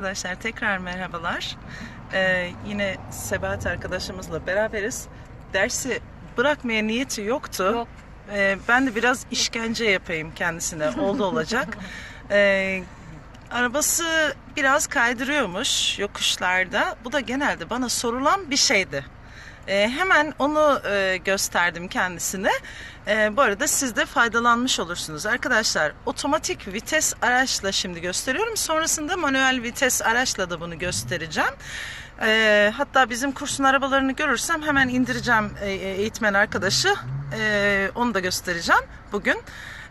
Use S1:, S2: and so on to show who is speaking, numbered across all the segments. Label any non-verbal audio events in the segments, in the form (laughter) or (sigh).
S1: Arkadaşlar tekrar merhabalar. Ee, yine Sebahat arkadaşımızla beraberiz. Dersi bırakmaya niyeti yoktu.
S2: Yok.
S1: Ee, ben de biraz işkence yapayım kendisine. Oldu olacak. (laughs) Ee, arabası biraz kaydırıyormuş yokuşlarda. Bu da genelde bana sorulan bir şeydi. Ee, hemen onu e, gösterdim kendisine. Ee, bu arada siz de faydalanmış olursunuz. Arkadaşlar otomatik vites araçla şimdi gösteriyorum. Sonrasında manuel vites araçla da bunu göstereceğim. Ee, hatta bizim kursun arabalarını görürsem hemen indireceğim e, e, eğitmen arkadaşı. Ee, onu da göstereceğim bugün.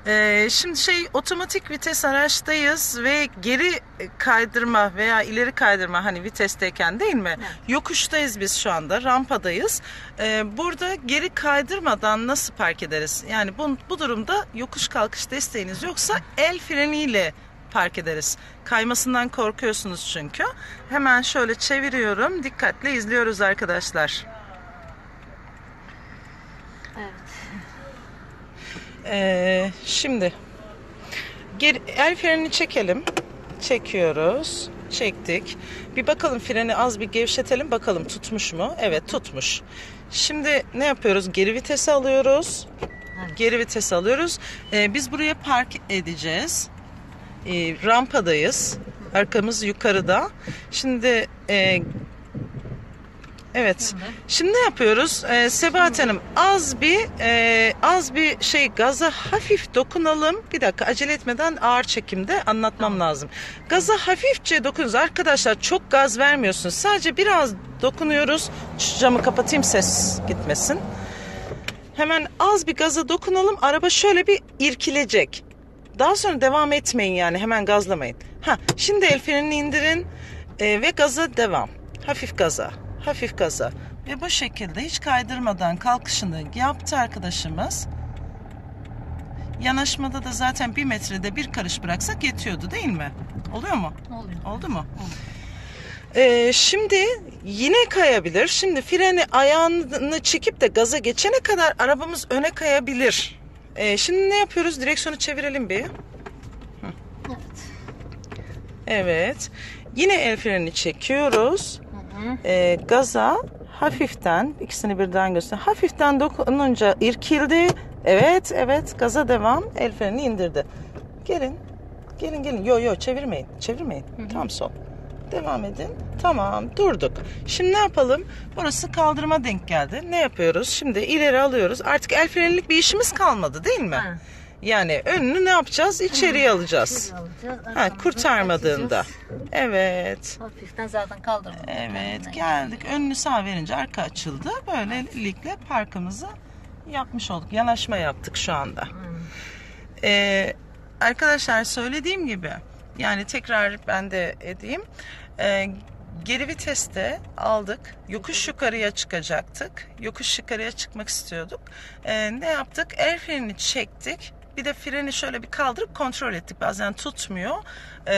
S1: Ee, şimdi şey otomatik vites araçtayız ve geri kaydırma veya ileri kaydırma hani vitesteyken değil mi? Yokuştayız biz şu anda rampadayız. Ee, burada geri kaydırmadan nasıl park ederiz? Yani bu, bu durumda yokuş kalkış desteğiniz yoksa el freniyle park ederiz. Kaymasından korkuyorsunuz çünkü. Hemen şöyle çeviriyorum. Dikkatle izliyoruz arkadaşlar.
S2: Evet.
S1: Ee, şimdi geri, el frenini çekelim. Çekiyoruz. Çektik. Bir bakalım freni az bir gevşetelim. Bakalım tutmuş mu? Evet tutmuş. Şimdi ne yapıyoruz? Geri vitesi alıyoruz. Geri vites alıyoruz. Ee, biz buraya park edeceğiz. Ee, rampadayız. Arkamız yukarıda. Şimdi e, evet.
S2: Şimdi?
S1: Ne yapıyoruz? Ee, Sebahat Hanım az bir e, az bir şey gaza hafif dokunalım. Bir dakika acele etmeden ağır çekimde anlatmam lazım. Gaza hafifçe dokunuyoruz. Arkadaşlar çok gaz vermiyorsunuz. Sadece biraz dokunuyoruz. Şu camı kapatayım ses gitmesin. Hemen az bir gaza dokunalım. Araba şöyle bir irkilecek. Daha sonra devam etmeyin yani hemen gazlamayın. Ha, şimdi el frenini indirin e, ve gaza devam. Hafif gaza, hafif gaza. Ve bu şekilde hiç kaydırmadan kalkışını yaptı arkadaşımız. Yanaşmada da zaten bir metrede bir karış bıraksak yetiyordu değil mi? Oluyor mu?
S2: Oluyor.
S1: Oldu mu? Ee, şimdi yine kayabilir. Şimdi freni ayağını çekip de gaza geçene kadar arabamız öne kayabilir. Ee, şimdi ne yapıyoruz? Direksiyonu çevirelim bir.
S2: Evet.
S1: Evet. Yine el frenini çekiyoruz.
S2: Hı hı.
S1: Ee, gaza hafiften ikisini birden göster. Hafiften dokununca irkildi. Evet, evet. Gaza devam. El frenini indirdi. Gelin. Gelin gelin. Yo yo çevirmeyin. Çevirmeyin. Tam sol. Devam edin. Tamam durduk. Şimdi ne yapalım? Burası kaldırıma denk geldi. Ne yapıyoruz? Şimdi ileri alıyoruz. Artık el frenilik bir işimiz kalmadı değil mi?
S2: Ha.
S1: Yani önünü ne yapacağız? İçeriye alacağız.
S2: Alacağız,
S1: Ha, kurtarmadığında.
S2: açacağız.
S1: Evet.
S2: Hafiften zaten kaldırmadık.
S1: Evet geldik. Önünü sağ verince arka açıldı. Böylelikle parkımızı yapmış olduk. Yanaşma yaptık şu anda. Ee, arkadaşlar söylediğim gibi yani tekrar ben de edeyim. Ee, geri viteste aldık. Yokuş yukarıya çıkacaktık. Yokuş yukarıya çıkmak istiyorduk. Ee, ne yaptık? El frenini çektik. Bir de freni şöyle bir kaldırıp kontrol ettik. Bazen tutmuyor. Ee,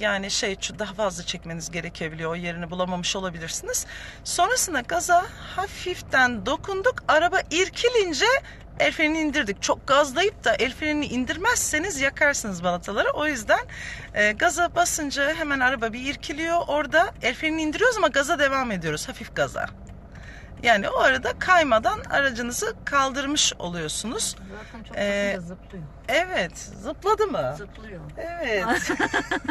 S1: yani şey daha fazla çekmeniz gerekebiliyor. O yerini bulamamış olabilirsiniz. Sonrasında gaza hafiften dokunduk. Araba irkilince el frenini indirdik. Çok gazlayıp da el frenini indirmezseniz yakarsınız balataları. O yüzden e, gaza basınca hemen araba bir irkiliyor. Orada el frenini indiriyoruz ama gaza devam ediyoruz. Hafif gaza. Yani o arada kaymadan aracınızı kaldırmış oluyorsunuz.
S2: Zaten çok
S1: Ee,
S2: zıplıyor.
S1: Evet, zıpladı mı?
S2: Zıplıyor.
S1: Evet.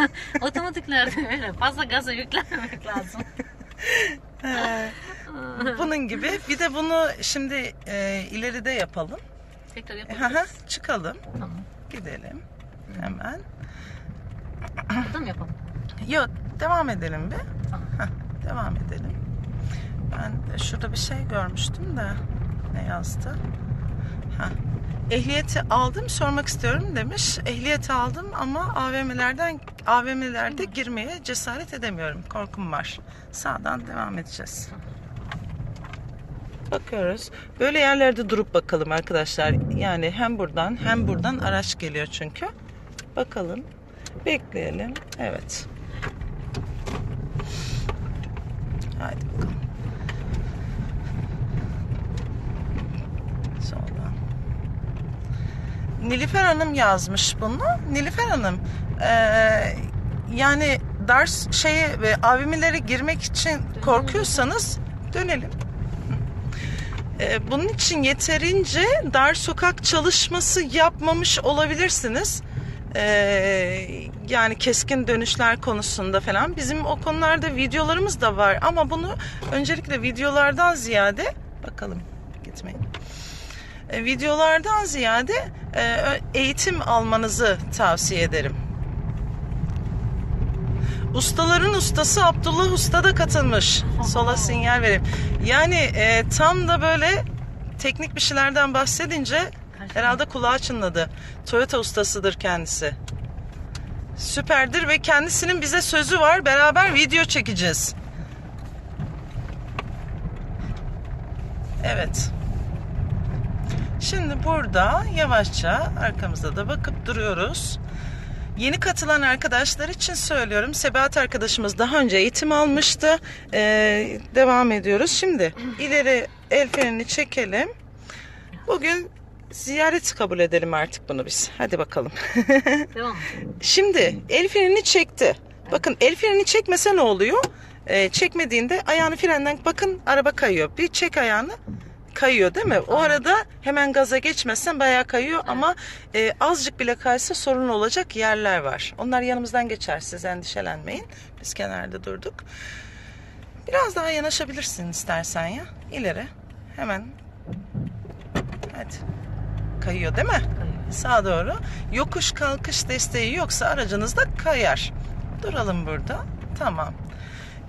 S1: (laughs)
S2: Otomatiklerde öyle. Fazla gaza yüklenmemek lazım. (laughs)
S1: Bunun gibi. Bir de bunu şimdi e, ileride yapalım.
S2: Tekrar yapalım.
S1: Çıkalım,
S2: tamam.
S1: gidelim. Hemen.
S2: Burada mı yapalım?
S1: Yok, devam edelim bir.
S2: Tamam.
S1: Heh, devam edelim. Ben de şurada bir şey görmüştüm de ne yazdı? Ha. Ehliyeti aldım sormak istiyorum demiş. Ehliyeti aldım ama AVM'lerden AVM'lerde girmeye cesaret edemiyorum. Korkum var. Sağdan devam edeceğiz. Bakıyoruz. Böyle yerlerde durup bakalım arkadaşlar. Yani hem buradan hem buradan araç geliyor çünkü. Bakalım. Bekleyelim. Evet. Haydi bakalım. Nilüfer Hanım yazmış bunu. Nilüfer Hanım eee, yani ders şeye ve AVM'lere girmek için korkuyorsanız dönelim. Ee, bunun için yeterince dar sokak çalışması yapmamış olabilirsiniz. Ee, yani keskin dönüşler konusunda falan. Bizim o konularda videolarımız da var ama bunu öncelikle videolardan ziyade bakalım gitmeyin. Ee, videolardan ziyade e, eğitim almanızı tavsiye ederim. Ustaların ustası Abdullah Usta da katılmış. (laughs) Sola sinyal vereyim. Yani e, tam da böyle teknik bir şeylerden bahsedince herhalde kulağı çınladı. Toyota ustasıdır kendisi. Süperdir ve kendisinin bize sözü var. Beraber video çekeceğiz. Evet. Şimdi burada yavaşça arkamıza da bakıp duruyoruz. Yeni katılan arkadaşlar için söylüyorum. Sebahat arkadaşımız daha önce eğitim almıştı. Ee, devam ediyoruz. Şimdi ileri el frenini çekelim. Bugün ziyaret kabul edelim artık bunu biz. Hadi bakalım. (laughs)
S2: Devam.
S1: Şimdi el frenini çekti. Bakın el frenini çekmese ne oluyor? Ee, çekmediğinde ayağını frenden bakın araba kayıyor. Bir çek ayağını kayıyor değil mi? O arada hemen gaza geçmezsen bayağı kayıyor ama e, azıcık bile kaysa sorun olacak yerler var. Onlar yanımızdan geçer siz endişelenmeyin. Biz kenarda durduk. Biraz daha yanaşabilirsin istersen ya. İleri. Hemen. Hadi. Kayıyor değil mi? Sağa doğru. Yokuş kalkış desteği yoksa aracınız da kayar. Duralım burada. Tamam.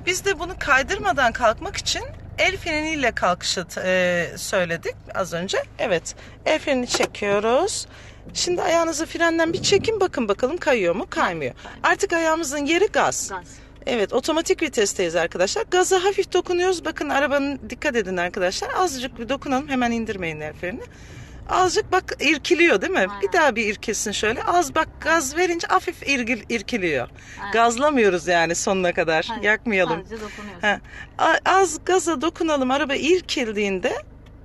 S1: Biz de bunu kaydırmadan kalkmak için el freniyle kalkışı e, söyledik az önce. Evet. El frenini çekiyoruz. Şimdi ayağınızı frenden bir çekin bakın bakalım kayıyor mu? Kaymıyor. Artık ayağımızın yeri gaz.
S2: Gaz.
S1: Evet otomatik vitesteyiz arkadaşlar. Gaza hafif dokunuyoruz. Bakın arabanın dikkat edin arkadaşlar. Azıcık bir dokunalım. Hemen indirmeyin el frenini. Azıcık bak irkiliyor değil mi?
S2: Aynen.
S1: Bir daha bir irkilsin şöyle. Az bak gaz verince hafif irgil, irkiliyor.
S2: Aynen.
S1: Gazlamıyoruz yani sonuna kadar.
S2: Hayır,
S1: Yakmayalım. Ha, Az gaza dokunalım. Araba irkildiğinde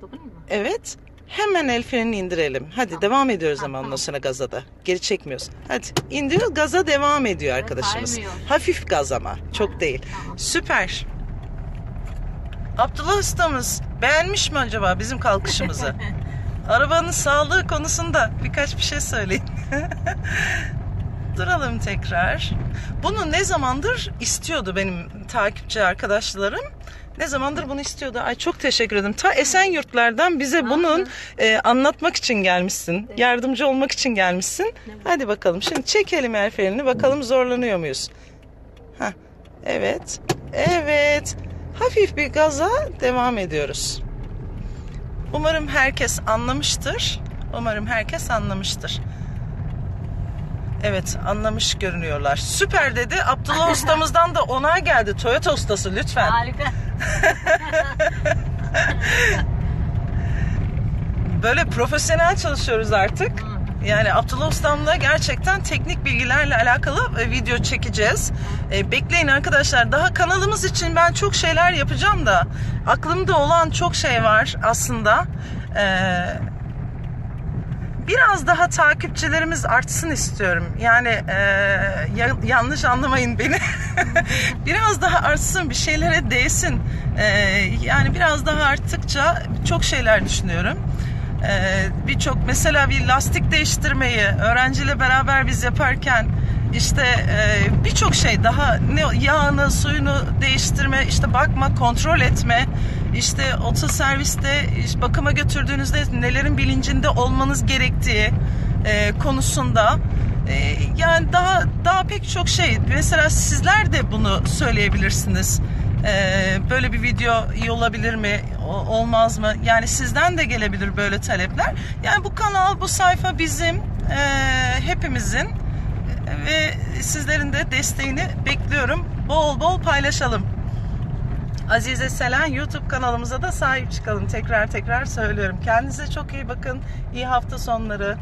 S2: Dokunayım mı?
S1: evet hemen el frenini indirelim. Hadi devam ediyoruz
S2: Ha,
S1: ama ondan
S2: tamam.
S1: sonra gaza da. Geri çekmiyoruz. Hadi indiriyoruz. Gaza devam ediyor arkadaşımız.
S2: kaymıyor.
S1: Hafif gaz ama. Çok değil.
S2: Tamam.
S1: Süper. Abdullah ustamız beğenmiş mi acaba bizim kalkışımızı? (laughs) Arabanın sağlığı konusunda birkaç bir şey söyleyin. (laughs) Duralım tekrar. Bunu ne zamandır istiyordu benim takipçi arkadaşlarım. Ne zamandır bunu istiyordu. Ay çok teşekkür ederim. Ta Esenyurtlardan bize bunun e, anlatmak için gelmişsin. Yardımcı olmak için gelmişsin. Hadi bakalım. Şimdi çekelim el frenini. Bakalım zorlanıyor muyuz? Heh. Evet. Evet. Hafif bir gaza devam ediyoruz. Umarım herkes anlamıştır. Umarım herkes anlamıştır. Evet anlamış görünüyorlar. Süper dedi. Abdullah (laughs) ustamızdan da onay geldi. Toyota ustası lütfen.
S2: Harika. (laughs)
S1: Böyle profesyonel çalışıyoruz artık. Yani Abdullah Ustam'la gerçekten teknik bilgilerle alakalı e, video çekeceğiz. E, bekleyin arkadaşlar. Daha kanalımız için ben çok şeyler yapacağım da aklımda olan çok şey var aslında. E, biraz daha takipçilerimiz artsın istiyorum. Yani ya- yanlış anlamayın beni. (laughs) biraz daha artsın, bir şeylere değsin. Yani biraz daha arttıkça çok şeyler düşünüyorum. Ee, birçok mesela bir lastik değiştirmeyi öğrenciyle beraber biz yaparken işte e, birçok şey daha ne yağını suyunu değiştirme işte bakma kontrol etme işte otoserviste işte bakıma götürdüğünüzde nelerin bilincinde olmanız gerektiği e, konusunda e, yani daha daha pek çok şey. Mesela sizler de bunu söyleyebilirsiniz ee, böyle bir video iyi olabilir mi? Olmaz mı? Yani sizden de gelebilir böyle talepler. Yani bu kanal bu sayfa bizim ee, hepimizin ve sizlerin de desteğini bekliyorum. Bol bol paylaşalım. Azize Selen YouTube kanalımıza da sahip çıkalım. Tekrar tekrar söylüyorum. Kendinize çok iyi bakın. İyi hafta sonları